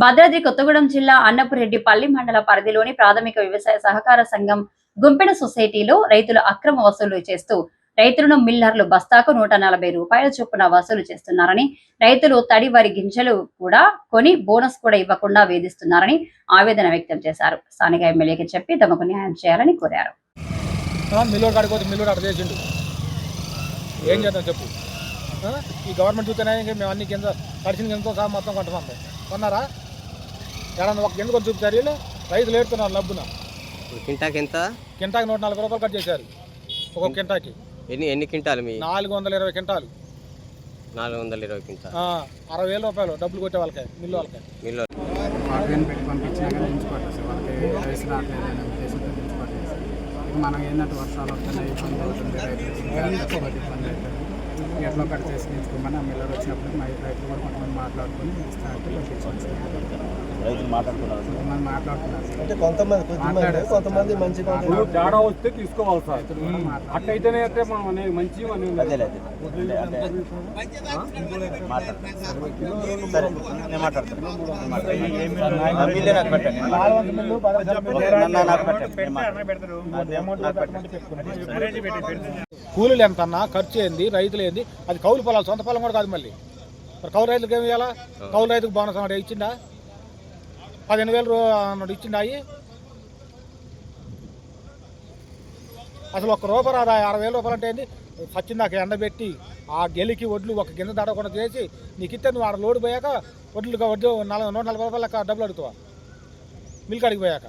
భద్రాద్రి కొత్తగూడెం జిల్లా అన్నపురెడ్డిపల్లి మండల పరిధిలోని ప్రాథమిక వ్యవసాయ సహకార సంఘం గుంపెడ సొసైటీలో రైతులు అక్రమ వసూలు చేస్తూ రైతులను మిల్లర్లు బస్తాకు నూట నలభై రూపాయల చొప్పున వసూలు చేస్తున్నారని రైతులు తడి వరి గింజలు కూడా కొని బోనస్ కూడా ఇవ్వకుండా వేధిస్తున్నారని ఆవేదన వ్యక్తం చేశారు. స్థానిక ఎమ్మెల్యేకి చెప్పి తమకు న్యాయం చేయాలని కోరారు. ఏం చేద్దాం చెప్పు. ఈ గవర్నమెంట్ చూస్తేనే మేము అన్ని కింద తడిసిన కింద సహా మొత్తం కొంటున్నాం కొన్నారా? ఎడన్నా ఒక కింద కొంచెం చూపుతారు వీళ్ళు. రైతులు ఏడుతున్నారు లబ్బున కింటాకి ఎంత? కింటాకి నూట నలభై రూపాయలు కట్ చేశారు. ఒక్కొక్క కింటాకి. ఎన్ని ఎన్ని క్వింటాలు మీ? నాలుగు వందల ఇరవై కింటాలు. నాలుగు వందల ఇరవై క్వింటాల్ ఆ, అరవై వేల రూపాయలు డబ్బులు కొట్టే వాళ్ళకి మిల్లు వాళ్ళకి. మీలో ఆర్గన్ పెట్టి పంపించినా కానీ ఉంచుకోవట్లేదు సార్. వాళ్ళకి రైస్ రావట్లేదు అనే ఉద్దేశంతో ఉంచుకోవట్లేదు సార్. ఇక మనం ఏంటంటే వర్షాలు వస్తున్నాయి ఇబ్బంది అవుతుంది రైతులు ఇంకా కష్టపడి ఇబ్బంది అవుతుంది ఎట్లా కట్ చేసి తీసుకోమని ఆ మిల్లర్ వచ్చినప్పుడు మా రైతులు కూడా కొంతమంది మాట్లాడుకొని రైతులు మాట్లాడుకున్నారు? కొంతమంది సార్ అంటే కొంతమంది కొద్దిమంది కొంతమంది మంచి మాట్లాడు- తేడా వస్తే తీసుకోవాలి సార్. రైతులు కూడా మాట్లాడుతున్నారు అట్టయితేనే అయితే మనం అనేది మంచి మాట్లాడతాను. నాకు పెట్టండి. నాకు పెట్టండి. కూలీలు ఎంత అన్నా ఖర్చు ఏంది రైతులు ఏంది అది కౌలు పొలాలు సొంత పొలం కూడా కాదు మళ్ళీ. మరి కౌలు రైతులకు ఏమి ఇవ్వాలా కౌలు రైతుకు బోనస్ అన్నాడు ఇచ్చిండా? పదిహేను వేలు రూ- అన్నాడు ఇచ్చిండా అసలు ఒక్క రూపాయి రాదా? అరవై వేల రూపాయలు అంటే ఏంది? సచ్చిందాక ఎండబెట్టి ఆ గెలికి వడ్లు ఒక గింజ దాడకుండా చేసి నీకు ఇస్తే నువ్వు ఆడ లోడ్ పోయాక వడ్లు వడ్లు నలభై నూట నలభై రూపాయలు డబ్బులు అడుగుతావా? మిల్క్ అడిగి పోయాక.